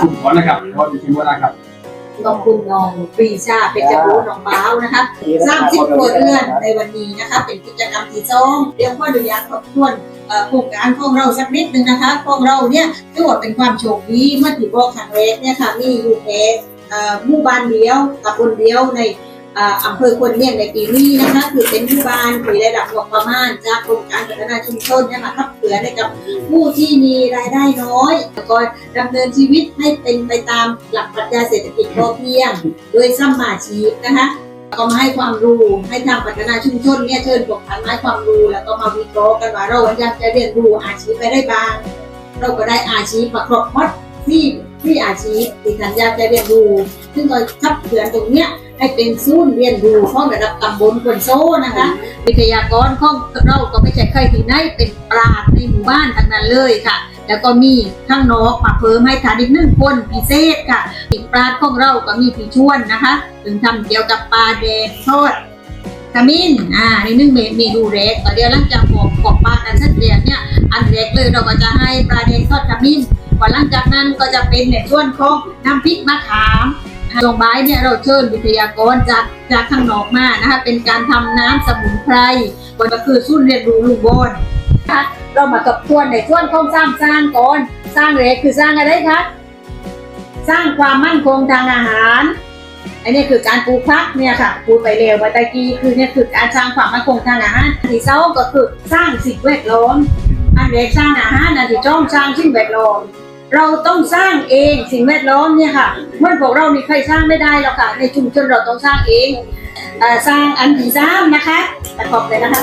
ชุมพรนะครับพออยู่ที่โบราณครับต้องคุณน้องปรีชาเป็นเจ้าผู้น้องบ้าวนะคะสร้างสิบครัวเรือนในวันนี้นะคะ เป็นกิจกรรมที่สองเรียกว่าดูอยากทบทวนเอ่อโครงการของเราสักนิดนึงนะคะของเราเนี่ยถือว่าเป็นความโชคดีเมื่อที่บอกครั้งแรกเนี่ยค่ะมีอยู่แค่เอ่อหมู่บ้านเดียวตำบลเดียวในเอำเภอควรเมียงในปีนี้นะคะคือเป็นหมู่บ้านที่ได้รับงบประมาณจากกรมการพัฒนาชุมชนนะคะขับเคลื่อนให้กับผู้ที่มีรายได้น้อยแล้วก็ดำเนินชีวิตให้เป็นไปตามหลักปรัชญาเศรษฐกิจพอเพียง โดยสมมาชีพนะคะก็มาให้ความรู้ให้ทางพัฒนาชุมชนเนี่ยเชิญพวกท่านมาให้ความรู้แล้วก็มาวิเคราะห์กันว่าเราอยากจะเรียนรู้อาชีพไปได้บ้าง เราก็ได้อาชีพมาครบหมดที่ ที่อาชีพที่ท่านอยากจะเรียนรู้ซึ่งก็ขับเคลื่อนตรงเนี้ยให้เป็นศูนย์เรียนรู้ของระดับตำบลคนโซนะคะ วิทยากรของเราก็ไม่ใช่ใครที่ไหนเป็นปราชญ์ในหมู่บ้านทั้งนั้นเลยค่ะ แล้วก็มีข้างนอกมาเพิ่มให้ทานอีกหนึ่งคนพิเศษค่ะอีกปราดของเราก็มีพี่ชวนนะคะถึงทำเกี่ยวกับปลาแดงทอดขมิ้นอ่าในหนึ่งเมเมนูแรกต่อเดียวหลังจากบอกบอกปลากันเสร็จเรียเนี่ยอันแรกเลยเราก็จะให้ปลาแดงทอดขมิ้น ก่อนหลังจากนั้นก็จะเป็นในส่วนของน้ำพริกมะขามตรงบายเนี่ยเราเชิญวิทยากรจากจากข้างนอกมานะคะเป็นการทำน้ำสมุนไพรก็คือสุ่นเรียนรู้ลุงบนนะคะเรามากับทวนในส่วนของสร้างสร้างก่อนสร้างเล็กคือสร้างอะไรคะสร้างความมั่นคงทางอาหารอันนี้คือการปลูกพักเนี่ยค่ะพูดไปเร็วมาตะกี้คือเนี่ยคือการสร้างความมั่นคงทางอาหารที่สองก็คือสร้างสิ่งแวดล้อมอันเด็กสร้างอาหารอันที่จ้องสร้างสิ่งแวดล้อม เราต้องสร้างเองสิ่งแวดล้อมเนี่ยค่ะเมื่อพวกเรานี่ใครสร้างไม่ได้หรอกค่ะ ในชุมชนเราต้องสร้างเองอสร้างอันที่สามนะคะประกอบเลยนะคะ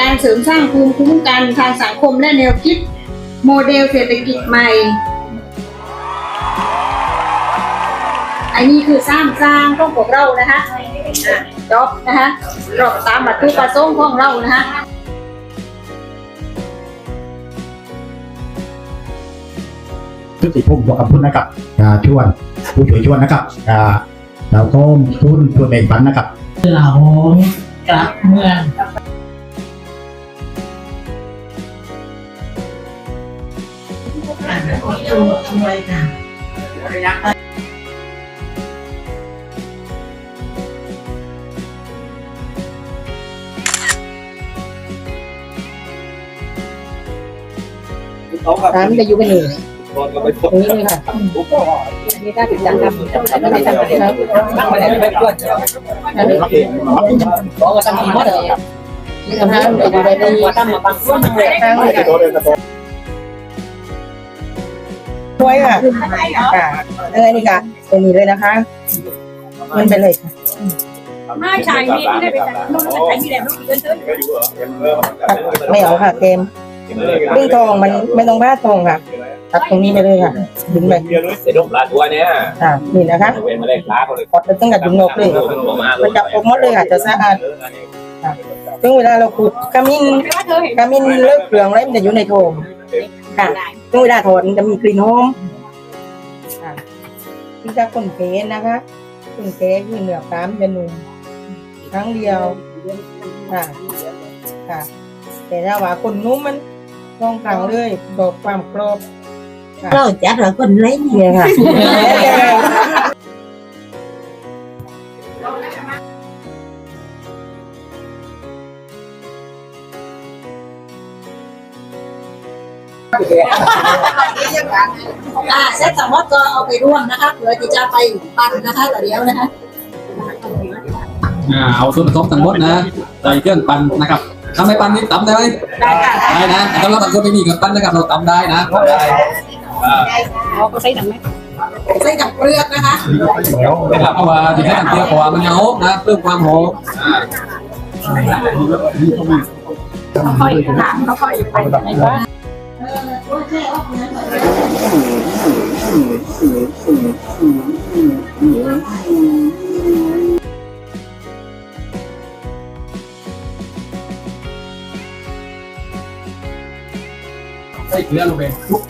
การเสริมสร้างภูมิคุ้มกันทางสังคมและแนวคิด โมเดลเศรษฐกิจใหม่อันนี้คือสร้างสร้างของพวกเรานะคะจบนะคะเราตามบัตรประสงค์ของเรานะคะ ชุติพงศ์บอกกับคุณนะครับชวนผู้ช่วยชวนนะครับอ่าแล้วก็ทุนตัวเองปันนะครับเหลากับเมืองอ่านขอตัวช่วยค่ะร้านจะอยู่กันเลย นี่เลยค่ะนี่ก็ติดจังครับไม่ได้จังเลยครับบอกว่าทำหมดเลยนี่ทำให้จะอยู่ได้ตั้งมาบางส่นเลยตั้งเลยค่ะช่วยค่ะค่ะเออนี่ค่ะตัวนี้เลยนะคะ มันไปเลยค่ะไม่ใช่นี่ไม่ได้ไปจัดนู่นไม่ใช่นี่แหละนู่นเกินเกินไม่เอาค่ะเกมเรื่องทองมันไม่ต้องบ้าทองค่ะ ตัดตรงนี้ไปเลยค่ะดึงไปเสียดมปลาตัวเนี้ยอ่านี่นะคะเป็นมาเลยปลาเขาเลยกดไปตั้งแต่ดึงนกเลยมันจับออกหมดเลยค่ะจะสะอาดซึ่งเวลาเราขูดขมิ้นขมิ้นเลิกเปลืองอะไรมันจะอยู่ในโถงค่ะซึ่งเวลาถอดมันจะมีกลิ่นหอมค่ะที่จะคนเทนะคะคนเทคือเนื้อปลามจะนุ่มครั้งเดียวค่ะค่ะ แต่ถ้าว่าคนนุ่มมันต้องครั้งเลยบอกความกรอบ เราจัดเราคนเล่นเนี่ยค่ะอ่าเซตสมมติก็เอาไปร่วมนะคะเผื่อที่จะไปปั่นนะคะแต่เดียวนะคะอ่าเอาส่วนผสมทั้งหมดนะใส่เครื่องปั่นนะครับทำให้ปั่นนี่ตำได้ไหมได้ค่ะได้นะแต่เราบางคนไม่มีกับปั่นนะครับเราตำได้นะได้อ่า เอาไปใส่หนังไหมใส่กับเปลือกนะคะนะครับเพราะว่าที่ให้ทำเกี๊ยวเพราะว่ามันเหนียวนะเพิ่มความหอมอ่าค่อยถามเขาค่อยไปไหนบ้างเออโอเคออกนะใส่เกลือลงไปทุกอ่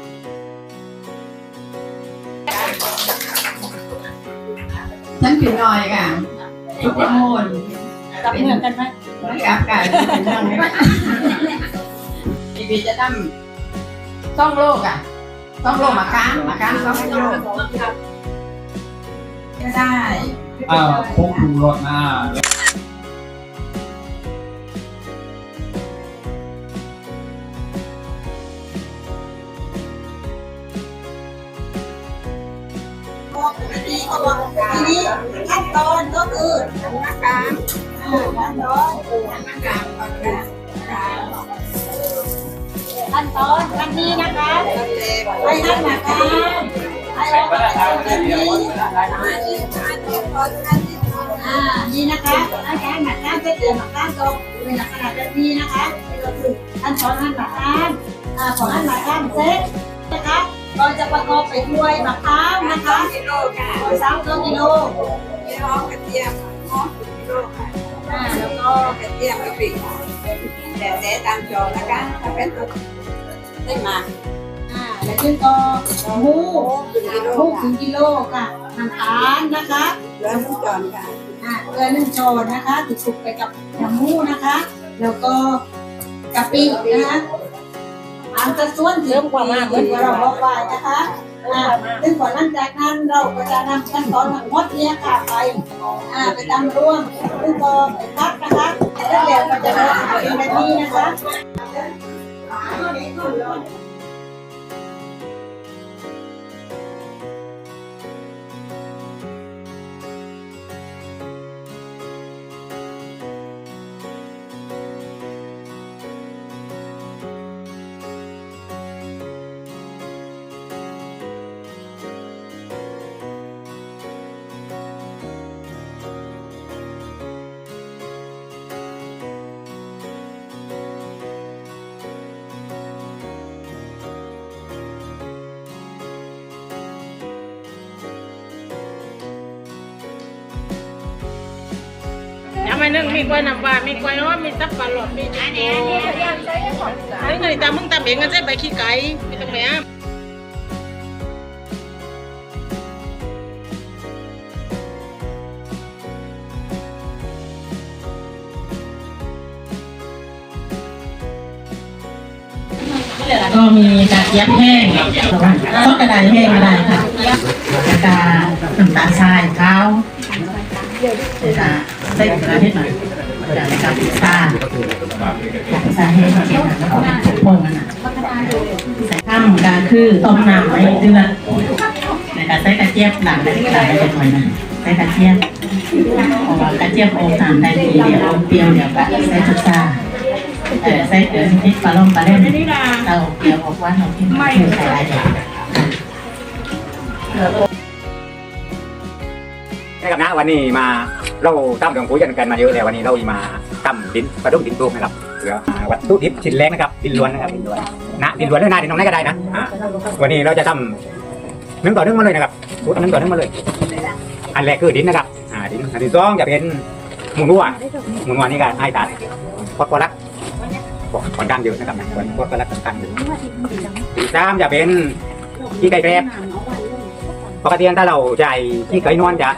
ฉันผิวหน่อยค่ะทุกคนกับเหมือนกันไหมกาไก่เป็นเรื่องนี้ทีวีจะทำต้องโลกอะ ต้องโลกมาค้างมาค้างต้องโลกก็ได้อ้าวพงปรุงรสนะทีนี้เขา บอกทีนี้ขั้นตอนก็คือนะคะอ่าขั้นตอนขั้นตอนขั้นนี้นะคะให้ท่านนะคะให้เราไปทำขั้นนี้อ่านี่นะคะให้การหนักการเสร็จเดี๋ยวหนักการตกเป็นลักษณะแบบนี้นะคะนี่ก็คือขั้นตอนขั้นหนักการอ่าของขั้นหนักการเสร็จนะคะ เราจะประกอบไปด้วยมะพร้าวนะคะกิโลค่ะสามกิโลกิโลมีหอมกระเทียมหอมกิโลค่ะอ่าแล้วก็กระเทียมกะปิแต่แต่ตามจองนะคะถ้าเป็นตัวได้มาอ่าแล้วนี่ก็หมูกิโลหมูค่ะถึงกิโลค่ะน้ำตาลนะคะแล้วน้ำจอนค่ะอ่าเกลือหนึ่งช้อนนะคะถูกคลุกไปกับน้ำหมูนะคะ แล้วก็กะปินะคะ ตามกระส่วนที่ที่เราบอกไว้นะคะอ่าซึ่งก่อนหลังจากนั้นเราก็จะนำขั้นตอนทั้งหมดเนี้ค่ะไปอ่าไปตำร่วมซึ่งก็ไปพักนะคะแล้วเดี๋ยวก็จะรอสิบนาทีนะคะ ไม่นึ่งมีกล้วยน้ำว้ามีกล้วยน้อมีสับปะรดมีอันนี้อันนี้ยังใช้ของอันนี้แต่มึงตำเองกันใช่ใบขี้ไก่ม่ต้องแหมก็มีกระเจี๊ยบแห้งซอสกระดาษแห้งก็ได้ค่ะกระดาษน้ำตาลทรายข้าว กระดาษใส่กระดาษให้หน่อยกระดาษในการพิซซ่าพิซซ่าแห้งเค็มแล้วก็เป็นผงพงนั่นน่ะใส่ข้ามก็คือต้มน้ำไว้เดือดในการใส่กระเจี๊ยบหลังได้กระดาษได้หน่อยนะใส่กระเจี๊ยบเพราะว่กระเจี๊ยบโอมน้ำได้ทีเดียวเปรี้ยวเดียวก็ใส่พิซซ่าเออใส่เกลือนิดปลาล่มปลาเล่นเราเปรี้ยวบอกว่าเรากินไม่ใส่อะไรเด็ด นะครับนะวันนี้มาเราทำเรื่องปุ๋ยกันกันมาเยอะแล้ววันนี้เรามาทำดินกระดุกดินปลูกนะครับเหลือวัตถุดิบชิ้นแรกนะครับดินล้วนนะครับดินล้วนนะดินล้วนหรือนาดินน้องไหนก็ได้นะวันนี้เราจะทำหนึ่งต่อนึ่งมาเลยนะครับสูตรนึ่งต่อนึ่งมาเลย อันแรกคือดินนะครับอ่าดินอันที่สองจะเป็นหมูนัวหมูนัวนี่ก็ไอ้ตาพอดพอรักบอกค่อนข้างเยอะนะครับนะพอดพอรักค่อนข้างเยอะที่สามจะเป็นขี้ไก่แกรบ ปกติถ้าเราจ่ายที่เคยนอนจะ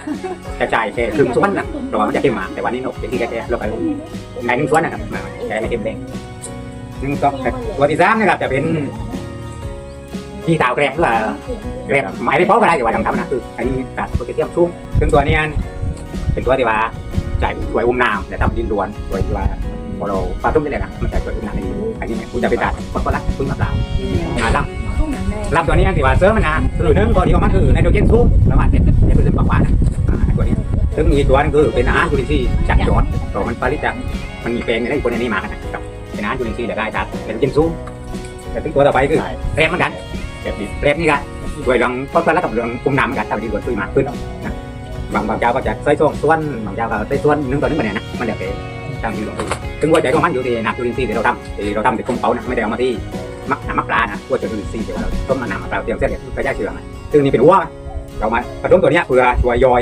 จะจ่ายแค่ครึ่งส่วนนะราะว่ามันจะเข้มมากแต่วันนี้นกเป็นที่แค่เราไปจ่ายหนึ่งส่วนนะครับมาใช้ไม่เต็มแรงหนึ่งสองตัวที่สามนะครับจะเป็นที่ตาวแกรบหรือว่าแกรบไม้ได้เพาะก็ได้แต่ว่าทำทำนะคืออันนี้ตัดโปรตีเซียมชุ่มซึ่งตัวนี้เป็นตัวที่ว่าจ่ายสวยอุ้มน้ำแต่ทำดินล้วนสวยที่ว่าพอเราปลาตุ้มได้เลยนะมันจะสวยอุ้มน้ำในอันนี้เนี่ยคุณจะไปตัดก็รักคุณมาเปล่าอ่าลำ ลำตัวนี้ที่ว่าเสริมมันนะคือหนึ่งตัวเดียวมันคือไนโตรเจนสูงประมาณเจ็ดเจ็ดเปอร์เซ็นต์บอกว่านะอ่าตัวนี้ซึ่งอีกตัวนึงคือเป็นอาหารจุลินทรีย์จากยอดตัวมันผลิตจากมันมีแปลงในได้คนในนี้มากันนะครับเป็นอาหารจุลินทรีย์แต่ได้จากไนโตรเจนสูงแต่ถึงตัวต่อไปคือแรมเหมือนกันแบบนี้แรมนี่กันด้วยเรื่องเพราะว่าแล้วกับเรื่องคุมน้ำกันทำให้ดีกว่าขึ้นมากขึ้นนะบางบางเจ้าก็จะใส่ส่วนส่วนบางเจ้าก็ใส่ส่วนหนึ่งต่อหนึ่งแบบนี้นะมันเดี๋ยวไปตามที่หลวงปู่ซึ่งว่าใจของมันอยู่ที่น้ำจุลินทรีย์ที่เราทำที่เราทำที่คุมเผานะไม่ได้เอามาที่ มักน้ำมักปลานะพวจุลินทรีย์เดี๋ยวเราต้มมาน้ำมะปราเตรียมเส้นเนี่ยกระจายเชื้อนะซึ่งนี่เป็นวัวเรามาผสมตัวเนี้ยเพื่อช่วยย่อย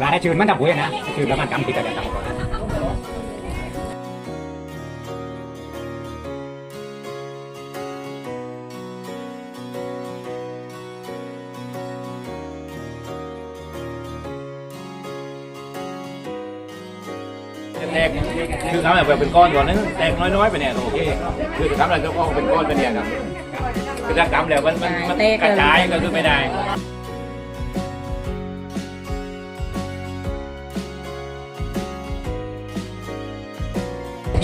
ปลาได้ชื้นมันทำปุ๋ยนะชื้นแล้วมันกำติดกันเลยครับแตกคือทำแบบเป็นก้อนก่อนนึงแตกน้อยๆไปเนี่ยโอเคคือทำอะไรก็เป็นก้อนไปเนี่ยครับคือถ้าทำแล้วมันมันมันกระจายก็คือไม่ได้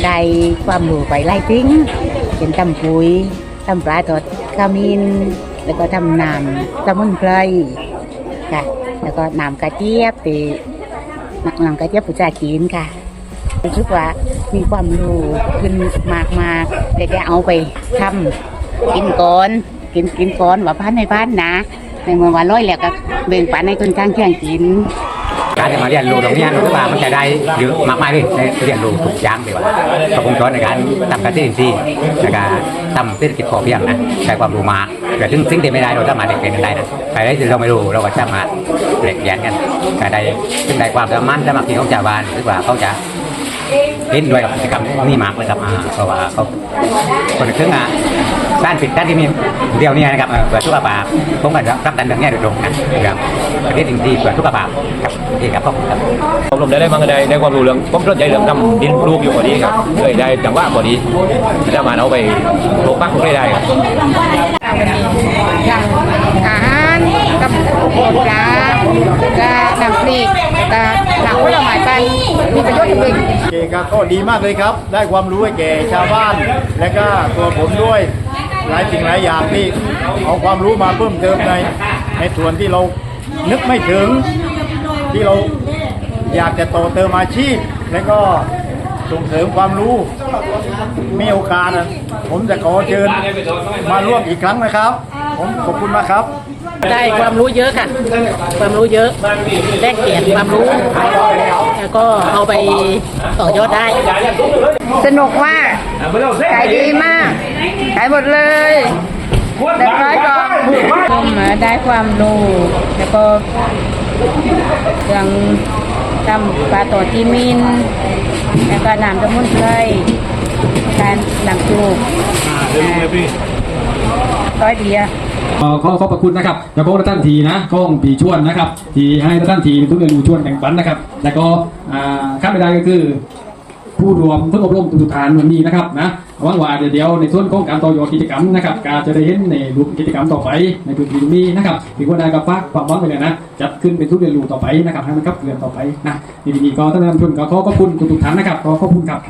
ได้ความรู้ไปไล่ทิ้งเป็นทำปุ๋ยทำปลาทอดขมิ้นแล้วก็ทำน้ำสมุนไพรค่ะ แล้วก็น้ำกระเจี๊ยบตีน้ำกระเจี๊ยบผู้จ่ากินค่ะรู้สึกว่ามีความรู้ขึ้นมากมากๆแต่จะเอาไปทำกินก่อนกินกินก่อนว่าพันในบ้านนะในเมืองว่าร้อยแล้วก็แบ่งปันในคนข้างเคียงกิน การจะมาเรียนรู้ตรงนี้ยรู้ว่ามันจะได้เยอะมากมายเลยได้เรียนรู้ถูกอย่างเลยว่าครบวงจรในการทำการที่ที่ในการทำเศรษฐกิจพอเพียงนะใช้ความรู้มาแต่ถึงสิ่งที่ไม่ได้เราสามารถเด็กเป็นได้นะใครได้เราไม่รู้เราก็สามารถเด็กแยนกันก็ได้ซึ่งได้ความสามารถสมัครที่ของชาวบ้านหรือว่าเขาจะ เล่นด้วยกับกิจกรรมนี่มากเลยครับอ่าเพราะว่าเขาคนละครึ่องอะด้านผิดด้านที่มีเดียวเนี้นะครับเอ่อเพื่อสุขภาพผมก็รับดันเรื่องนี้โดยตรงนะครับประเทศจริงๆเพื่อสุขภาพครับดีครับขอบคุณครับอบรมได้ได้มันก็ได้ได้ความรู้เรื่องผมสนใจเรื่องทำดินปลูกอยู่พอดีครับเลยได้จังหวะพอดีสามารถเอาไปปลูกปักปลูกได้ได้ครับอย่างอาหาร กับโบราณกับน้ำพริกกับหนังผลไม้ไปมีประโยชน์จริงเก่ก็ดีมากเลยครับ ได้ความรู้ให้แก่ชาวบ้าน และก็ตัวผมด้วยหลายสิ่งหลายอย่างที่เอาความรู้มาเพิ่มเติมในในส่วนที่เรานึกไม่ถึงที่เราอยากจะต่อเติมอาชีพ และก็ส่งเสริมความรู้มีโอกาสผมจะขอเชิญมาร่วมอีกครั้งนะครับ ผมขอบคุณมากครับ ได้ความรู้เยอะค่ะ ความรู้เยอะแลกเปลี่ยนความรู้ แล้วก็เอาไปต่อยอดได้ สนุกมากขายดีมากขายหมดเลยเรียบร้อยก่อนผมได้ความรู้แล้วก็เรื่องทำปลาต่อที่มิน แล้วก็น้ำสมุนไพรการน้ำจูบร้อยเดียว ขอขอขอบพระคุณนะครับแล้วก็ท่านทีนะก้องปีชวนนะครับ ที่ให้ท่านทีทุกเรียนรู้ชวนแบ่งปันนะครับ แล้วก็ข้ามไม่ได้ก็คือ ผู้รวมผู้ออบรมตุฐานวันนี้นะครับนะหวังว่าเดี๋ยวในส่วนของการต่อยอดกิจกรรมนะครับการจะได้เห็นในรูปกิจกรรมต่อไปในพื้นที่นี้นะครับถึงวันใดก็ฝากความหวังไปเลยนะจัดขึ้นเป็นทุกเรียนรู้ต่อไปนะครับให้มันขับเคลื่อนต่อไปนะทีนี้ก็ท่านผู้ชมก็ขอขอบคุณทุกท่านนะครับขอขอบคุณครับ